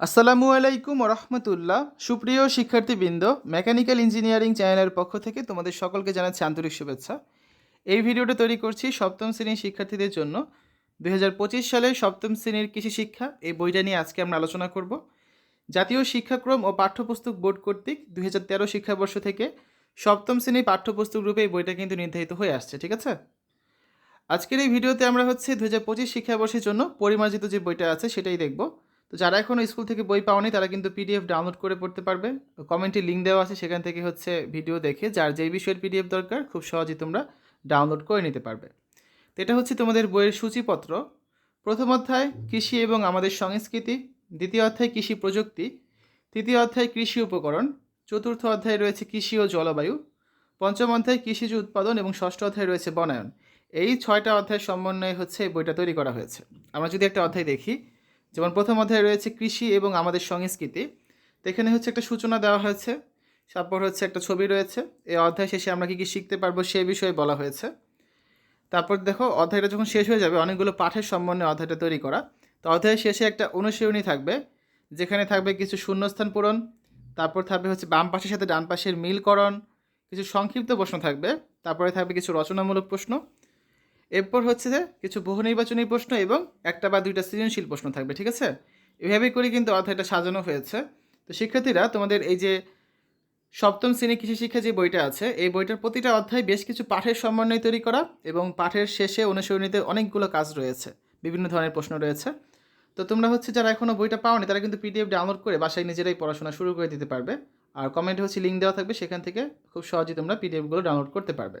আসসালামু আলাইকুম রহমতুল্লাহ সুপ্রিয় শিক্ষার্থীবৃন্দ, মেকানিক্যাল ইঞ্জিনিয়ারিং চ্যানেলের পক্ষ থেকে তোমাদের সকলকে জানাচ্ছি আন্তরিক শুভেচ্ছা। এই ভিডিওটা তৈরি করছি সপ্তম শ্রেণির শিক্ষার্থীদের জন্য। দু হাজার পঁচিশ সালে সপ্তম শ্রেণির কৃষি শিক্ষা, এই বইটা নিয়ে আজকে আমরা আলোচনা করব। জাতীয় শিক্ষাক্রম ও পাঠ্যপুস্তক বোর্ড কর্তৃক দুই হাজার তেরো শিক্ষাবর্ষ থেকে সপ্তম শ্রেণির পাঠ্যপুস্তক রূপে এই বইটা কিন্তু নির্ধারিত হয়ে আসছে, ঠিক আছে? আজকের এই ভিডিওতে আমরা হচ্ছে দু হাজার পঁচিশ শিক্ষাবর্ষের জন্য পরিমার্জিত যে বইটা আছে সেটাই দেখব। তো যারা এখনও স্কুল থেকে বই পাওনি, তারা কিন্তু পিডিএফ ডাউনলোড করে পড়তে পারবে। কমেন্টে লিঙ্ক দেওয়া আছে, সেখান থেকে হচ্ছে ভিডিও দেখে, যার যেই বিষয়ের পিডিএফ দরকার, খুব সহজেই তোমরা ডাউনলোড করে নিতে পারবে। তো এটা হচ্ছে তোমাদের বইয়ের সূচিপত্র। প্রথম অধ্যায়, কৃষি এবং আমাদের সংস্কৃতি। দ্বিতীয় অধ্যায়, কৃষি প্রযুক্তি। তৃতীয় অধ্যায়, কৃষি উপকরণ। চতুর্থ অধ্যায় রয়েছে কৃষি ও জলবায়ু। পঞ্চম অধ্যায়, কৃষিজ উৎপাদন এবং ষষ্ঠ অধ্যায় রয়েছে বনায়ন। এই ছয়টা অধ্যায়ের সমন্বয়ে হচ্ছে বইটা তৈরি করা হয়েছে। আমরা যদি একটা অধ্যায় দেখি যেমন প্রথম অধ্যায় রয়েছে কৃষি এবং আমাদের সংস্কৃতি। তো এখানে হচ্ছে একটা সূচনা দেওয়া হয়েছে। তারপর হচ্ছে একটা ছবি রয়েছে। এই অধ্যায় শেষে আমরা কী কী শিখতে পারব সে বিষয়ে বলা হয়েছে। তারপর দেখো, অধ্যায়টা যখন শেষ হয়ে যাবে, অনেকগুলো পাঠের সম্বন্ধে অধ্যায়টা তৈরি করা। তো অধ্যায়ের শেষে একটা অনুশীলনী থাকবে, যেখানে থাকবে কিছু শূন্যস্থান পূরণ, তারপর থাকবে হচ্ছে বাম পাশের সাথে ডান পাশের মিলকরণ, কিছু সংক্ষিপ্ত প্রশ্ন থাকবে, তারপরে থাকবে কিছু রচনামূলক প্রশ্ন এরপর হচ্ছে যে কিছু বহু নির্বাচনী প্রশ্ন এবং একটা বা দুইটা সৃজনশীল প্রশ্ন থাকবে, ঠিক আছে? এভাবেই করে কিন্তু অধ্যায়টা সাজানো হয়েছে। তো শিক্ষার্থীরা, তোমাদের এই যে সপ্তম শ্রেণি কৃষি শিক্ষা যে বইটা আছে, এই বইটার প্রতিটা অধ্যায় বেশ কিছু পাঠের সমন্বয় তৈরি করা এবং পাঠের শেষে অনুসরণীতে অনেকগুলো কাজ রয়েছে, বিভিন্ন ধরনের প্রশ্ন রয়েছে। তো তোমরা হচ্ছে যারা এখনও বইটা পাওনি, তারা কিন্তু পিডিএফ ডাউনলোড করে বাসায় নিজেরাই পড়াশোনা শুরু করে দিতে পারবে। আর কমেন্টে হচ্ছে লিঙ্ক দেওয়া থাকবে, সেখান থেকে খুব সহজেই তোমরা পিডিএফগুলো ডাউনলোড করতে পারবে।